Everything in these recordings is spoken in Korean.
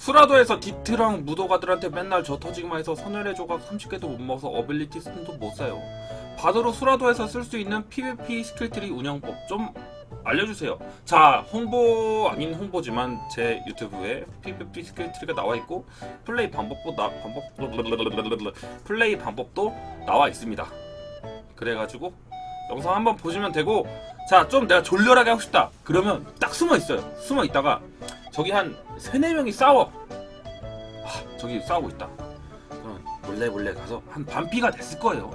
수라도에서 디트랑 무도가들한테 맨날 저 터지기만 해서 선열의 조각 30개도 못 먹어서 어빌리티 스톤도 못 사요. 바드로 수라도에서 쓸 수 있는 PVP 스킬트리 운영법 좀 알려주세요. 자, 홍보 아닌 홍보지만 제 유튜브에 PVP 스킬트리가 나와 있고 플레이 방법도 나 방법 플레이 방법도 나와 있습니다. 그래가지고 영상 한번 보시면 되고 자 좀 내가 졸렬하게 하고 싶다 그러면 딱 숨어 있어요. 숨어 있다가 저기 한 세네 명이 싸워. 아, 저기 싸우고 있다. 그럼 몰래 몰래 가서 한 반피가 됐을 거예요.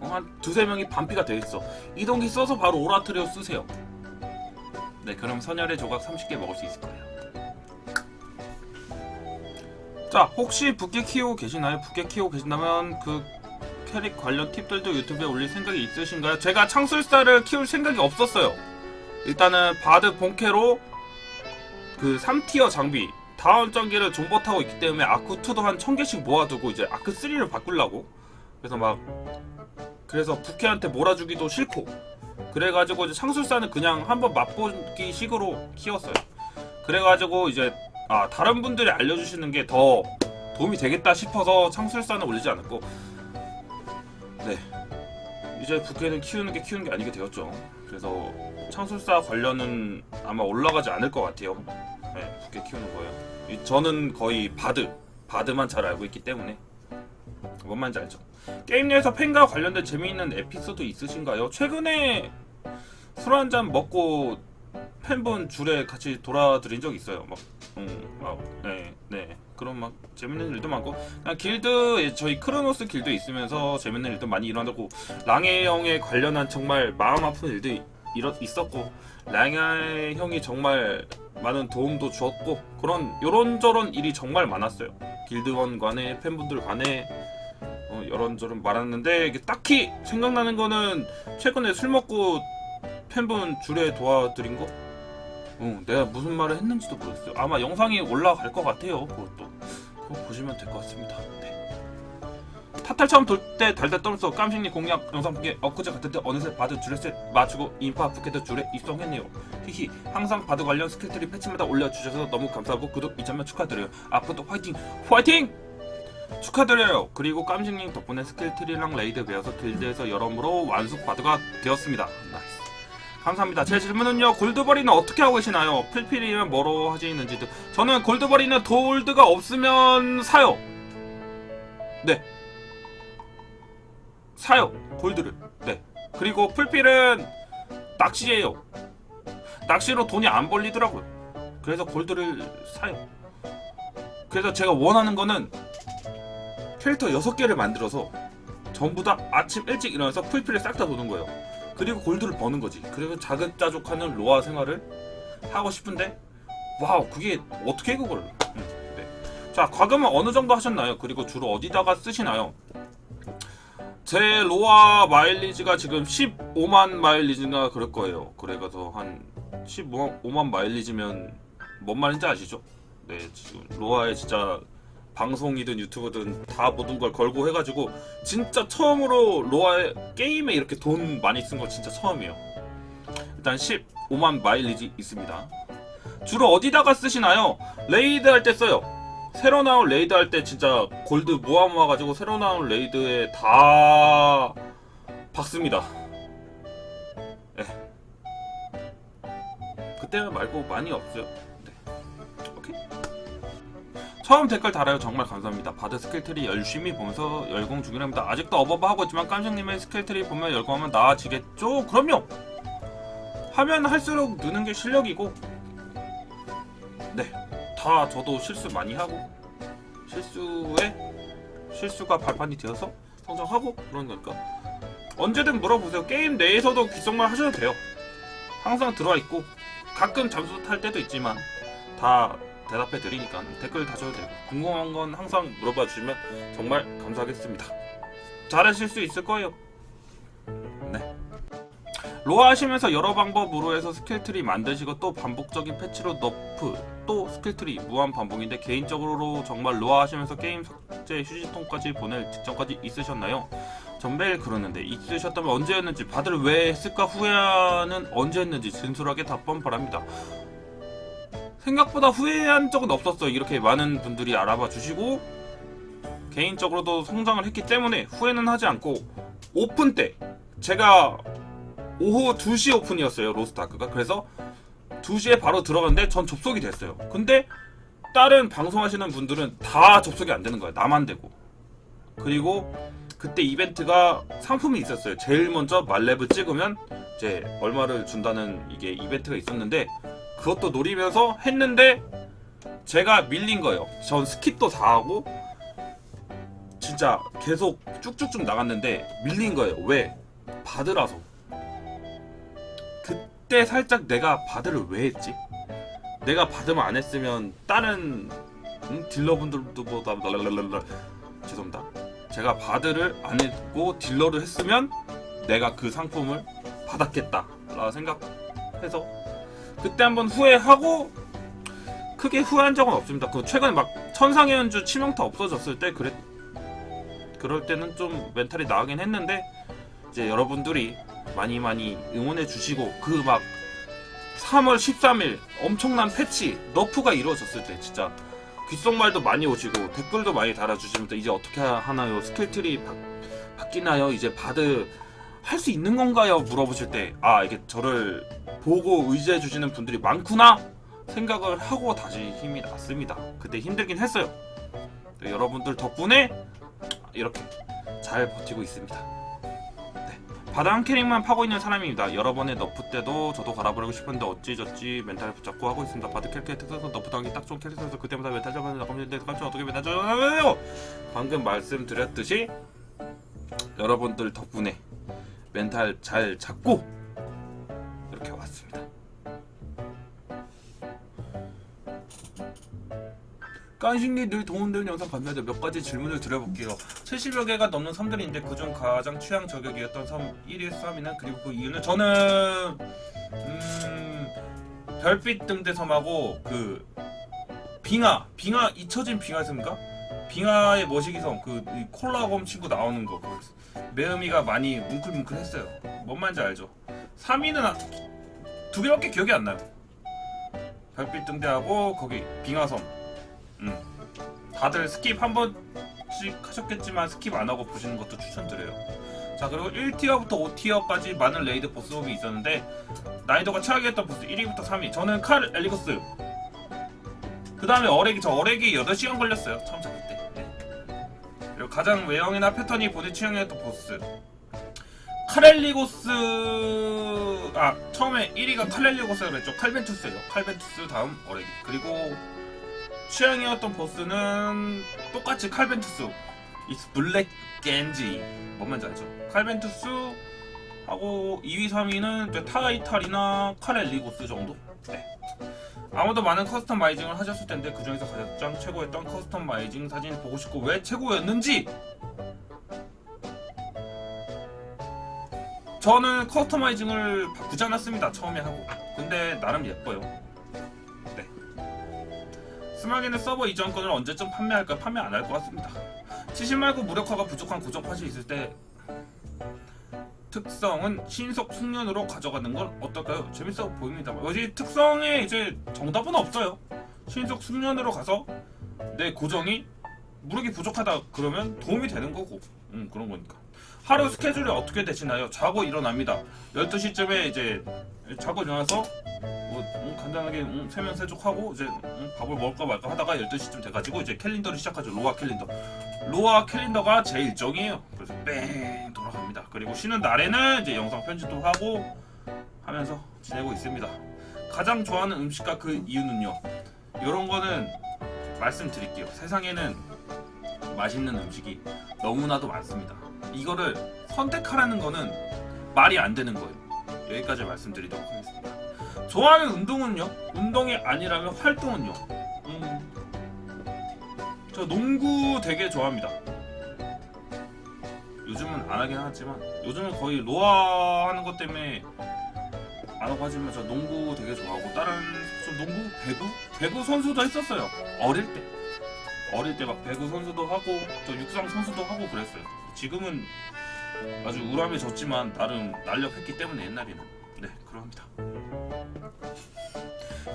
어, 한 두세 명이 반피가 돼 있어. 이동기 써서 바로 오라트리오 쓰세요. 네, 그럼 선열의 조각 30개 먹을 수 있을 거예요. 자, 혹시 부캐 키우고 계시나요? 부캐 키우고 계신다면 그 캐릭 관련 팁들도 유튜브에 올릴 생각이 있으신가요? 제가 창술사를 키울 생각이 없었어요. 일단은 바드 본캐로 그 3티어 장비 다운 전기를 존버 타고 있기 때문에 아크2도 한 1000개씩 모아두고 이제 아크3를 바꾸려고. 그래서 막 그래서 부캐한테 몰아주기도 싫고. 그래가지고 이제 창술사는 그냥 한번 맛보기 식으로 키웠어요. 그래가지고 이제 아 다른 분들이 알려주시는 게 더 도움이 되겠다 싶어서 창술사는 올리지 않았고. 네. 이제 부캐는 키우는 게 키우는 게 아니게 되었죠. 그래서 창술사 관련은 아마 올라가지 않을 것 같아요 네, 부캐 키우는 거예요. 이- 저는 거의 바드, 바드만 잘 알고 있기 때문에 뭔 말인지 알죠. 게임 내에서 팬과 관련된 재미있는 에피소드 있으신가요? 최근에 술 한 잔 먹고 팬분 줄에 같이 돌아드린 적 있어요. 막, 음, 막, 네, 네. 그런 막 재밌는 일도 많고, 그냥 길드 저희 크로노스 길드 있으면서 재밌는 일도 많이 일어나고 랑의 형에 관련한 정말 마음 아픈 일도 있었고 랑의 형이 정말 많은 도움도 주었고 그런 요런저런 일이 정말 많았어요. 길드원 간에 팬분들 간에 어, 이런저런 많았는데 이게 딱히 생각나는 거는 최근에 술 먹고 팬분 줄에 도와드린 거. 어, 내가 무슨 말을 했는지도 모르겠어요. 아마 영상이 올라갈 것 같아요. 그것도 그거 보시면 될 것 같습니다. 네. 타탈 처음 돌 때 달달 떨면서 깜식님 공략 영상 보기 엊그제 같은데 어느새 바드 줄에 맞추고 인파 부캐도 줄에 입성했네요. 히히 항상 바드 관련 스킬들이 패치마다 올려주셔서 너무 감사하고 구독 2천명 축하드려요. 앞으로도 화이팅! 화이팅! 축하드려요. 그리고 깜식님 덕분에 스킬 트리랑 레이드 배워서 길드에서 여러모로 완숙 바드가 되었습니다. 나이스. 감사합니다. 제 질문은요. 골드버리는 어떻게 하고 계시나요? 필필이면 뭐로 하시는지도. 저는 골드버리는 돌드가 없으면 사요. 네. 사요. 골드를. 네. 그리고 풀필은 낚시예요. 낚시로 돈이 안 벌리더라고요. 그래서 골드를 사요. 그래서 제가 원하는 거는 캐릭터 6개를 만들어서 전부 다 아침 일찍 일어나서 풀필을 싹 다 도는 거예요. 그리고 골드를 버는 거지. 그리고 자급자족하는 로아 생활을 하고 싶은데 와우 그게 어떻게 그걸 음, 네. 자 과금은 어느 정도 하셨나요? 그리고 주로 어디다가 쓰시나요? 제 로아 마일리지가 지금 15만 마일리지인가 그럴 거예요. 그래가서 한 15만 마일리지면 뭔 말인지 아시죠? 네, 지금 로아에 진짜 방송이든 유튜브든 다 모든 걸 걸고 해가지고 진짜 처음으로 로아에 게임에 이렇게 돈 많이 쓴 거 진짜 처음이에요. 일단 15만 마일리지 있습니다. 주로 어디다가 쓰시나요? 레이드 할 때 써요. 새로 나온 레이드 할 때 진짜 골드 모아 모아가지고 새로 나온 레이드에 다 박습니다. 예. 그때는 말고 많이 없어요. 네. 오케이. 처음 댓글 달아요. 정말 감사합니다. 바드 스킬트리 열심히 보면서 열공 중이랍니다. 아직도 어버버 하고 있지만 깜짝님의 스킬트리 보면 열공하면 나아지겠죠? 그럼요. 하면 할수록 느는 게 실력이고, 네, 다 저도 실수 많이 하고 실수에 실수가 발판이 되어서 성장하고 그런 거니까 언제든 물어보세요. 게임 내에서도 귓속말 하셔도 돼요. 항상 들어와 있고 가끔 잠수 탈 때도 있지만 다 대답해 드리니까 댓글 다셔도 되고 궁금한 건 항상 물어봐 주시면 정말 감사하겠습니다. 잘하실 수 있을 거예요. 네. 로아 하시면서 여러 방법으로 해서 스킬트리 만드시고 또 반복적인 패치로 너프 또 스킬트리 무한 반복인데 개인적으로 정말 로아 하시면서 게임 삭제 휴지통까지 보낼 직전까지 있으셨나요? 전 매일 그러는데 있으셨다면 언제였는지 다들 왜 했을까 후회는 언제 했는지 진솔하게 답변 바랍니다. 생각보다 후회한 적은 없었어요. 이렇게 많은 분들이 알아봐 주시고 개인적으로도 성장을 했기 때문에 후회는 하지 않고 오픈 때 제가 오후 2시 오픈이었어요. 로스트아크가. 그래서 2시에 바로 들어갔는데 전 접속이 됐어요. 근데 다른 방송하시는 분들은 다 접속이 안 되는 거예요. 나만 되고. 그리고 그때 이벤트가 상품이 있었어요. 제일 먼저 말레브 찍으면 이제 얼마를 준다는 이게 이벤트가 있었는데 그것도 노리면서 했는데 제가 밀린 거예요. 전 스킵도 다 하고 진짜 계속 쭉쭉쭉 나갔는데 밀린 거예요. 왜? 바드라서. 그때 살짝 내가 바드를 왜 했지? 내가 바드만 안 했으면 다른 음, 딜러분들보다 랄랄랄랄라. 죄송합니다. 제가 바드를 안 했고 딜러를 했으면 내가 그 상품을 받았겠다라 생각해서 그때 한번 후회하고 크게 후회한 적은 없습니다. 그 최근에 막 천상의 연주 치명타 없어졌을 때 그랬 그럴 때는 좀 멘탈이 나가긴 했는데 이제 여러분들이 많이 많이 응원해 주시고 그 막 3월 13일 엄청난 패치 너프가 이루어졌을 때 진짜 귓속말도 많이 오시고 댓글도 많이 달아주시면서 이제 어떻게 하나요? 스킬트리 바, 바뀌나요? 이제 바드 할 수 있는 건가요? 물어보실 때 아 이게 저를 보고 의지해 주시는 분들이 많구나 생각을 하고 다시 힘이 났습니다. 그때 힘들긴 했어요. 네, 여러분들 덕분에 이렇게 잘 버티고 있습니다. 한 캐릭만 파고 있는 사람입니다. 여러 번의 너프 때도 저도 갈아버리고 싶은데 어찌저찌 멘탈 붙잡고 하고 있습니다. 바드 캐릭터의 특성에서 너프 당하기 딱 좋은 캐릭터에서 그때마다 멘탈 잡아야 나가는데 깜짝 어떻게 멘탈 잡아요? 방금 말씀드렸듯이 여러분들 덕분에 멘탈 잘 잡고 이렇게 왔습니다. 깐식님 늘 도움되는 영상 감사합니다. 몇 가지 질문을 드려볼게요. 70여 개가 넘는 섬들인데 그중 가장 취향 저격이었던 섬 1위 섬이는 그리고 그 이유는 저는 음, 별빛 등대 섬하고 그 빙하 빙하 잊혀진 빙하 섬인가? 빙하의 머시기 섬 그 콜라검 친구 나오는 거 그, 매음이가 많이 뭉클뭉클했어요. 뭔 말인지 알죠? 3위는 두 개밖에 기억이 안 나요. 별빛 등대하고 거기 빙하섬 음. 다들 스킵 한 번씩 하셨겠지만 스킵 안 하고 보시는 것도 추천드려요. 자 그리고 1티어부터 5티어까지 많은 레이드 보스 몹이 있었는데 난이도가 최악이 었던 보스 1위부터 3위. 저는 칼 엘리고스. 그 다음에 어렉이 저 어렉이 8시간 걸렸어요 처음 잡을 때. 네. 그리고 가장 외형이나 패턴이 본인 취향이었던 보스. 카렐리고스 아 처음에 1위가 칼렐리고스가 그랬죠. 칼벤투스예요. 칼벤투스 다음 어렉이 그리고 취향이었던 보스는 똑같이 칼벤투스 블랙 겐지 뭔 말인지 알죠? 칼벤투스 하고 2위 3위는 타이탈이나 카렐리고스 정도? 네. 아무도 많은 커스터마이징을 하셨을 텐데 그 중에서 가장 최고였던 커스터마이징 사진 보고 싶고 왜 최고였는지 저는 커스터마이징을 바꾸지 않았습니다 처음에 하고 근데 나름 예뻐요 스마게는 서버 이전권을 언제쯤 판매할까 판매 안 할 것 같습니다. 70 말고 무력화가 부족한 고정 팟이 있을 때 특성은 신속 숙련으로 가져가는 건 어떨까요? 재밌어 보입니다. 여기 특성에 이제 정답은 없어요. 신속 숙련으로 가서 내 고정이 무력이 부족하다 그러면 도움이 되는 거고 음 그런 거니까 하루 스케줄이 어떻게 되시나요? 자고 일어납니다 12시쯤에 이제 자고 일어나서 뭐 음, 간단하게 음, 세면 세족하고 이제 음, 밥을 먹을까 말까 하다가 12시쯤 돼가지고 이제 캘린더를 시작하죠. 로아 캘린더. 로아 캘린더가 제 일정이에요. 그래서 뺑 돌아갑니다. 그리고 쉬는 날에는 이제 영상 편집도 하고 하면서 지내고 있습니다. 가장 좋아하는 음식과 그 이유는요. 이런 거는 말씀드릴게요. 세상에는 맛있는 음식이 너무나도 많습니다. 이거를 선택하라는 거는 말이 안 되는 거예요. 여기까지 말씀드리도록 하겠습니다 좋아하는 운동은요? 운동이 아니라면 활동은요? 음, 저 농구 되게 좋아합니다. 요즘은 안 하긴 하지만 요즘은 거의 로아 하는 것 때문에 안 하고 하지만 저 농구 되게 좋아하고 다른 저 농구 배구 배구 선수도 했었어요. 어릴 때 어릴 때 막 배구 선수도 하고 저 육상 선수도 하고 그랬어요. 지금은 아주 우람해졌지만 나름 날렵했기 때문에 옛날에는 네 그럽니다.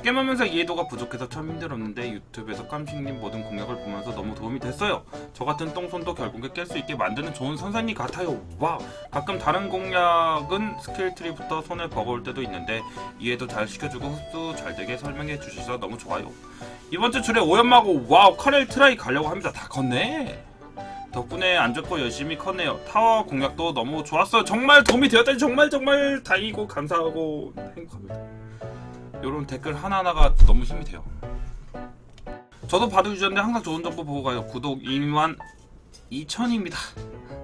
게임하면서 이해도가 부족해서 참 힘들었는데 유튜브에서 깜식님 모든 공략을 보면서 너무 도움이 됐어요. 저 같은 똥손도 결국에 깰 수 있게 만드는 좋은 선생님 같아요. 와 가끔 다른 공략은 스킬트리부터 손에 버거울 때도 있는데 이해도 잘 시켜주고 흡수 잘 되게 설명해 주셔서 너무 좋아요. 이번 주 줄에 오연마고 와우 카렐 트라이 가려고 합니다. 다 컸네. 덕분에 안 죽고 열심히 컸네요. 타워 공략도 너무 좋았어요. 정말 도움이 되었다니 정말 정말 다행이고 감사하고 행복합니다. 이런 댓글 하나하나가 너무 힘이 돼요. 저도 바둑 유저인데 항상 좋은 정보 보고 가요. 구독 2만 2천입니다.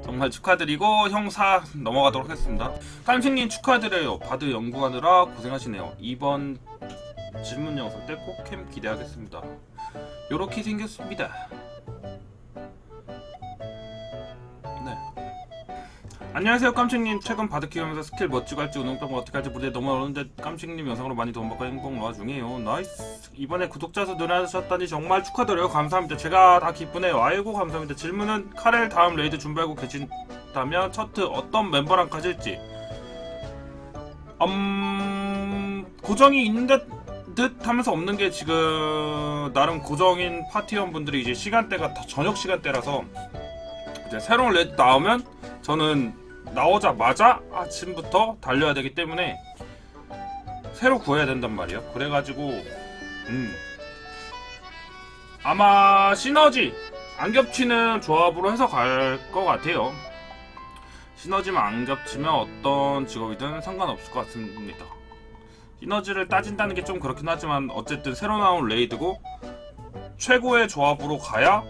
정말 축하드리고 형사 넘어가도록 하겠습니다. 깜식님 축하드려요. 바둑 연구하느라 고생하시네요. 이번 질문 영상 때 꼭 캠 기대하겠습니다. 요렇게 생겼습니다. 안녕하세요 깜찍님. 최근 바둑 키우면서 스킬 멋지고 할지 운동병 어떻게 할지 모르게 너무 어려운데 깜찍님 영상으로 많이 도움받고 행복 노아 중이에요. 나이스. 이번에 구독자 수 늘어나셨다니 정말 축하드려요. 감사합니다. 제가 다 기쁘네요. 아이고 감사합니다. 질문은 카렐 다음 레이드 준비하고 계신다면 첫트 어떤 멤버랑 가실지. 음... 고정이 있는 듯, 듯 하면서 없는 게 지금 나름 고정인 파티원 분들이 이제 시간대가 다 저녁 시간대라서 이제 새로운 레드 나오면 저는 나오자마자 아침부터 달려야 되기 때문에 새로 구해야 된단 말이에요. 그래가지고 음 아마 시너지 안 겹치는 조합으로 해서 갈 것 같아요. 시너지만 안 겹치면 어떤 직업이든 상관없을 것 같습니다. 시너지를 따진다는 게 좀 그렇긴 하지만 어쨌든 새로 나온 레이드고 최고의 조합으로 가야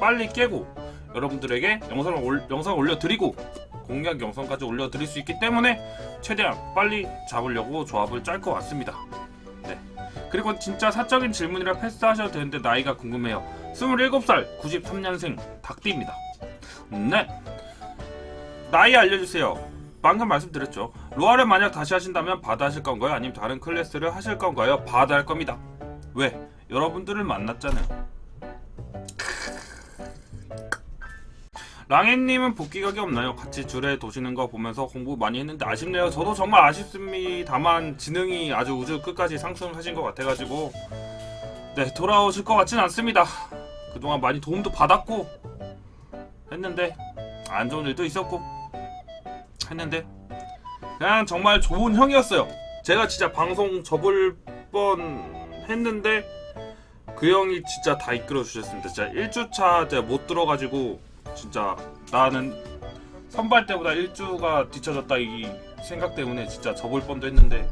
빨리 깨고 여러분들에게 영상을 올, 영상 올려드리고 공략 영상까지 올려드릴 수 있기 때문에 최대한 빨리 잡으려고 조합을 짤 것 같습니다. 네. 그리고 진짜 사적인 질문이라 패스하셔도 되는데 나이가 궁금해요. 27살 93년생 닭띠입니다. 네. 나이 알려주세요. 방금 말씀드렸죠. 로아를 만약 다시 하신다면 바다 하실 건가요? 아니면 다른 클래스를 하실 건가요? 바다 할 겁니다. 왜? 여러분들을 만났잖아요. 랑앤님은 복귀각이 없나요? 같이 줄에 도시는 거 보면서 공부 많이 했는데 아쉽네요. 저도 정말 아쉽습니다만 지능이 아주 우주 끝까지 상승하신 것 같아가지고 네 돌아오실 것 같진 않습니다. 그동안 많이 도움도 받았고 했는데 안 좋은 일도 있었고 했는데 그냥 정말 좋은 형이었어요. 제가 진짜 방송 접을 뻔 했는데 그 형이 진짜 다 이끌어 주셨습니다. 진짜 1주차 제가 못 들어가지고 진짜 나는 선발 때보다 1주가 뒤쳐졌다 이 생각 때문에 진짜 접을 뻔도 했는데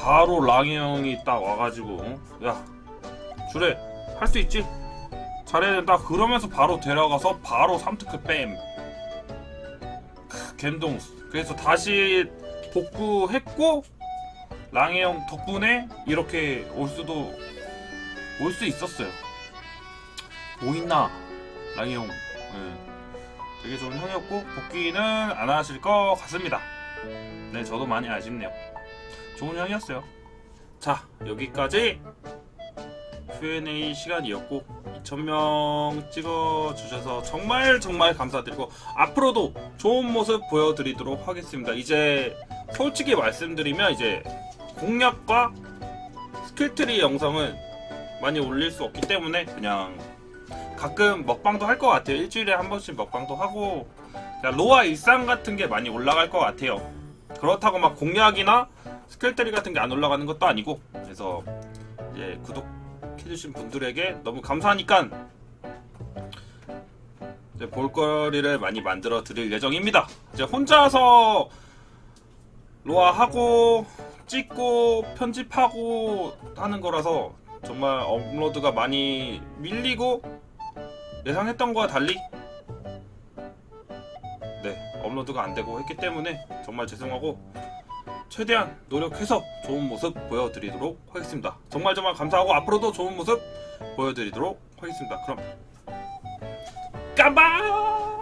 바로 랑이 형이 딱 와가지고 야 주래 할수 있지? 잘해야 된다. 그러면서 바로 데려가서 바로 3특크 뺨. 크, 갬동. 그래서 다시 복구했고 랑이 형 덕분에 이렇게 올 수도 올 수 있었어요. 보이나 랑이 형 네. 되게 좋은 형이었고 복귀는 안 하실 것 같습니다. 네, 저도 많이 아쉽네요. 좋은 형이었어요. 자, 여기까지 Q&A 시간이었고 2,000명 찍어주셔서 정말 정말 감사드리고 앞으로도 좋은 모습 보여드리도록 하겠습니다. 이제 솔직히 말씀드리면 이제 공략과 스킬트리 영상을 많이 올릴 수 없기 때문에 그냥 가끔 먹방도 할 것 같아요. 일주일에 한 번씩 먹방도 하고 로아 일상 같은 게 많이 올라갈 것 같아요. 그렇다고 막 공략이나 스킬들이 같은 게 안 올라가는 것도 아니고 그래서 이제 구독해주신 분들에게 너무 감사하니까 이제 볼거리를 많이 만들어 드릴 예정입니다. 이제 혼자서 로아 하고 찍고 편집하고 하는 거라서 정말 업로드가 많이 밀리고 예상했던 거와 달리 네 업로드가 안 되고 했기 때문에 정말 죄송하고 최대한 노력해서 좋은 모습 보여드리도록 하겠습니다. 정말 정말 감사하고 앞으로도 좋은 모습 보여드리도록 하겠습니다. 그럼 깜방